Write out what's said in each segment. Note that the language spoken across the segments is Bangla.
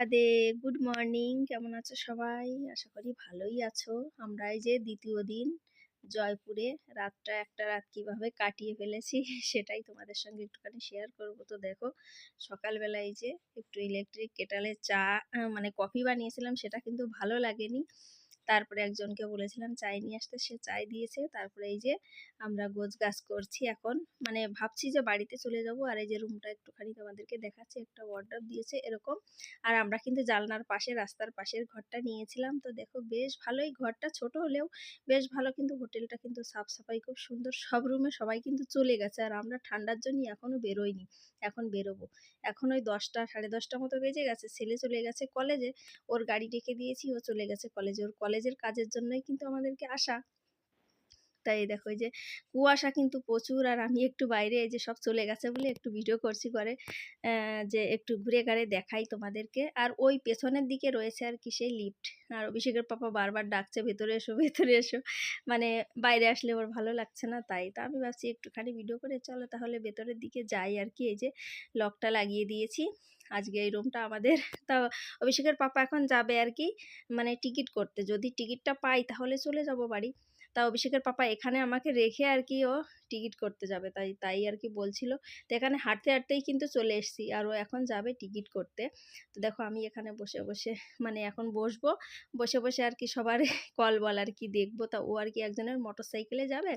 রাধে গুড মর্নিং কেমন আছো সবাই? আশা করি ভালোই আছো। আমরা এই যে দ্বিতীয় দিন জয়পুরে, রাতটা একটা রাত কীভাবে কাটিয়ে ফেলেছি সেটাই তোমাদের সঙ্গে একটুখানি শেয়ার করব। তো দেখো সকালবেলা এই যে একটু ইলেকট্রিক কেটালে চা মানে কফি বানিয়েছিলাম, সেটা কিন্তু ভালো লাগেনি। তারপরে একজনকে বলেছিলাম, চাই নিয়ে আসতে। সে চাই দিয়েছে। তারপরে এই যে আমরা গোছ গাছ করছি এখন। মানে ভাবছি যে বাড়িতে চলে যাব আর এই যে রুমটা একটুখানি তোমাদেরকে দেখাচ্ছি। একটা অর্ডার দিয়েছে এরকম। আর আমরা কিন্তু জালনার পাশে, রাস্তার পাশের ঘরটা নিয়েছিলাম। তো দেখো বেশ ভালোই। ঘরটা ছোট হলেও বেশ ভালো। কিন্তু হোটেলটা কিন্তু সাফ সাফাই খুব সুন্দর। সব রুমে সবাই কিন্তু চলে গেছে। আর আমরা ঠান্ডার জন্যই এখনও বেরোইনি। এখন বেরোবো। এখন ওই দশটা, সাড়ে দশটা মতো বেজে গেছে। ছেলে চলে গেছে কলেজে। ওর গাড়ি ডেকে দিয়েছি। ও চলে গেছে কলেজে। ওর কলেজের কাজের জন্যই কিন্তু আমাদেরকে আসা তাই দেখো যে কুয়াশা কিন্তু প্রচুর আর আমি একটু বাইরে এই যে সব চলে গেছে বলে একটু ভিডিও করছি করে যে একটু ঘুরে ঘাড়ে দেখাই তোমাদেরকে। আর ওই পেছনের দিকে রয়েছে আর কি সেই লিফট আর অভিষেকের পাপা বারবার ডাকছে, ভেতরে এসো ভেতরে এসো। মানে বাইরে আসলে ওর ভালো লাগছে না তাই। তা আমি ভাবছি একটুখানি ভিডিও করে চলো তাহলে ভেতরের দিকে যাই আর কি। এই যে লকটা লাগিয়ে দিয়েছি। আজকে এই রুমটা আমাদের। তা অভিষেকের পাপা এখন যাবে আর কি মানে টিকিট করতে। যদি টিকিটটা পাই তাহলে চলে যাব বাড়ি। তা অভিষেকের পাপা এখানে আমাকে রেখে আর কি ও টিকিট করতে যাবে। তাই তাই আর কি বলছিল। তো এখানে হাঁটতে, হাঁটতেই কিন্তু চলে এসেছি আর ও এখন যাবে টিকিট করতে। তো দেখো আমি এখানে বসে বসে মানে এখন বসবো। বসে বসে আর কি সবার কল বল আর কি দেখব। তা ও আর কি একজনের মোটর সাইকেলে যাবে।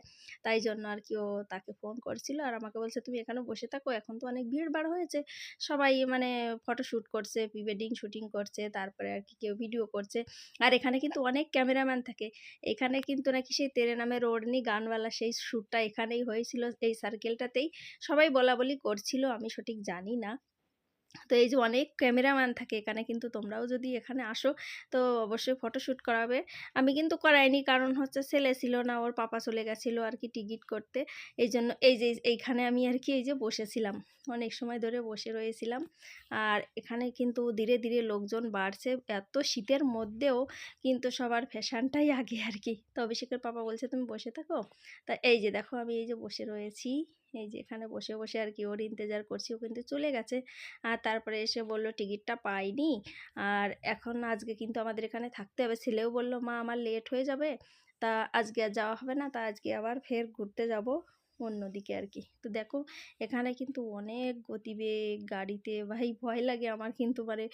তাই জন্য আর কি ও তাকে ফোন করছিল আর আমাকে বলছে, তুমি এখানে বসে থাকো, এখন তো অনেক ভিড় বার হয়েছে। সবাই মানে ফটো শ্যুট করছে প্রি ওয়েডিং শ্যুটিং করছে, তারপরে আর কি কেউ ভিডিও করছে। আর এখানে কিন্তু অনেক ক্যামেরাম্যান থাকে। এখানে কিন্তু নাকি সেই তেরে নামে রোডনি গানওয়ালা সেই শ্যুটটা এখানেই হয়েছিল এই সার্কেলটাতেই সবাই বলা বলি করছিল, আমি সঠিক জানি না। তো এই যে অনেক ক্যামেরাম্যান থাকে এখানে কিন্তু তোমরাও যদি এখানে আসো, তো অবশ্যই ফটোশ্যুট করাবে। আমি কিন্তু করাইনি কারণ হচ্ছে ছেলে ছিল না, ওর পাপা চলে গেছিল আর কি টিকিট করতে। এই জন্য এই যে এইখানে আমি আর কি এই যে বসেছিলাম, অনেক সময় ধরে বসে রয়েছিলাম। আর এখানে কিন্তু ধীরে ধীরে লোকজন বাড়ছে, এত শীতের মধ্যেও কিন্তু সবার ফ্যাশনটাই আগে আর কি তো অভিষেকের পাপা বলছে, তুমি বসে থাকো। তা এই যে দেখো আমি এই যে বসে রয়েছি। এই যে এখানে বসে বসে আর কি ওর ইন্তেজার করছি, ও কিন্তু চলে গেছে। আর তারপরে এসে বলল, টিকিটটা পাইনি। আর এখন আজকে কিন্তু আমাদের এখানে থাকতে হবে। ছেলেও বলল, মা, আমার লেট হয়ে যাবে। তা আজকে আর যাওয়া হবে না। তা আজকে আবার ফের ঘুরতে যাব। অন্যদিকে আর কি তো দেখো, এখানে কিন্তু অনেক গতিবেগ, গাড়িতে, ভাই ভয় লাগে আমার কিন্তু মানে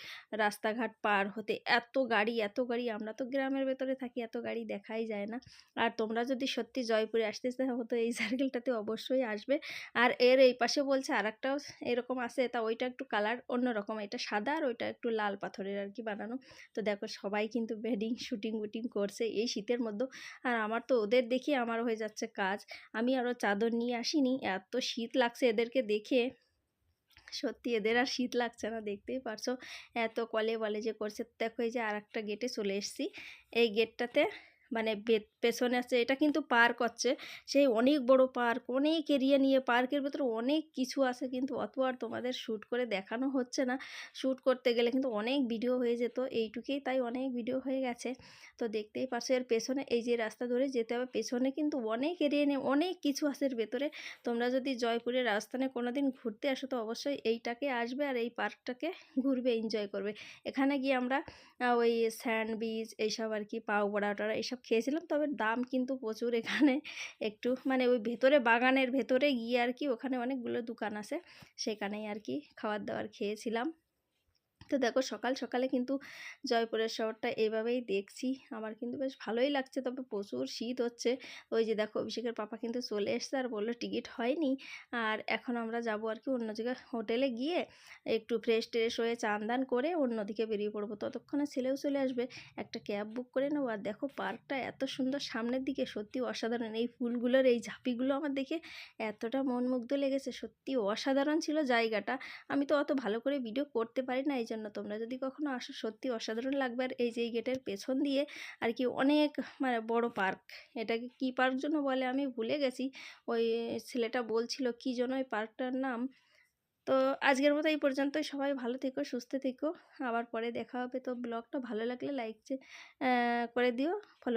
রাস্তাঘাট পার হতে। এত গাড়ি এত গাড়ি, আমরা তো গ্রামের ভেতরে থাকি, এত গাড়ি দেখাই যায় না। আর তোমরা যদি সত্যি জয়পুরে আসতে চাও, তো এই সার্কেলটাতে অবশ্যই আসবে। আর এর এই পাশে বলছে আর একটাও এরকম আছে, তা ওইটা একটু কালার অন্যরকম। এটা সাদা আর ওইটা একটু লাল পাথরের আর কি বানানো। তো দেখো, সবাই কিন্তু বেডিং শুটিং উটিং করছে এই শীতের মধ্যে। আর আমার তো ওদের দেখি আমার হয়ে যাচ্ছে কাজ। আমি আরও চাদর নিয়ে আসিনি। এত শীত লাগছে এদেরকে দেখে। সত্যি এদের আর শীত লাগছে না, দেখতেই পারছ। এত কলে বলে যে করছে, দেখো এই যে আর একটা গেটে চলে এসছি। এই গেটটাতে মানে পেছনে আছে, এটা কিন্তু পার্ক হচ্ছে। সেই অনেক বড় পার্ক, অনেক এরিয়া নিয়ে পার্কের ভেতরে অনেক কিছু আছে কিন্তু অত আর তোমাদের শ্যুট করে দেখানো হচ্ছে না। শ্যুট করতে গেলে কিন্তু অনেক ভিডিও হয়ে যেত, এইটুকুই তাই অনেক ভিডিও হয়ে গেছে। তো দেখতেই পারছ এর পেছনে, এই যে রাস্তা ধরে যেতে হবে, পেছনে কিন্তু অনেক এরিয়া নিয়ে অনেক কিছু আছে এর ভেতরে। তোমরা যদি জয়পুরের রাজস্থানে কোনো দিন ঘুরতে আসো তো অবশ্যই এইটাকে আসবে আর এই পার্কটাকে ঘুরবে এনজয় করবে। এখানে গিয়ে আমরা ওই স্যান্ড বিচ এইসব আর কি, পাও বড়া টড়া এইসব সব খেয়েছিলাম। তবে দাম কিন্তু প্রচুর এখানে। একটু মানে ওই ভেতরে বাগানের ভেতরে গিয়ে আর কি ওখানে অনেকগুলো দোকান আছে। সেখানেই আর কি খাবার দাবার খেয়েছিলাম। তো দেখো সকাল সকালে কিন্তু জয়পুরের শহরটা এভাবেই দেখছি। আমার কিন্তু বেশ ভালোই লাগছে। তবে প্রচুর শীত হচ্ছে। ওই যে দেখো অভিষেকের পাপা কিন্তু চলে এসছে আর বলল টিকিট হয়নি। আর এখন আমরা যাব আর কি অন্য জায়গায় হোটেলে গিয়ে একটু ফ্রেশ ট্রেশ হয়ে চান দান করে অন্যদিকে বেরিয়ে পড়ব। ততক্ষণে ছেলেও চলে আসবে। একটা ক্যাব বুক করে নেব। আর দেখো পার্কটা এত সুন্দর সামনের দিকে। সত্যি অসাধারণ। এই ফুলগুলোর, এই ঝাঁপিগুলো আমার দেখে এতটা মনমুগ্ধ লেগেছে। সত্যি অসাধারণ ছিল জায়গাটা। আমি তো অত ভালো করে ভিডিও করতে পারি না। এই তোমরা যদি কখনো আসো, সত্যি অসাধারণ লাগবে। আর এই যে গেটের পেছন দিয়ে আর কি অনেক মানে বড় পার্ক। এটাকে কি পার্ক জন্য বলে আমি ভুলে গেছি। ওই ছেলেটা বলছিল, কি জন্য ওই পার্কটার নাম? তো আজকের মতো এই পর্যন্তই। সবাই ভালো থেকো, সুস্থ থেকো। আবার পরে দেখা হবে। তো ব্লগটা ভালো লাগলে লাইক করে দিও। ফলো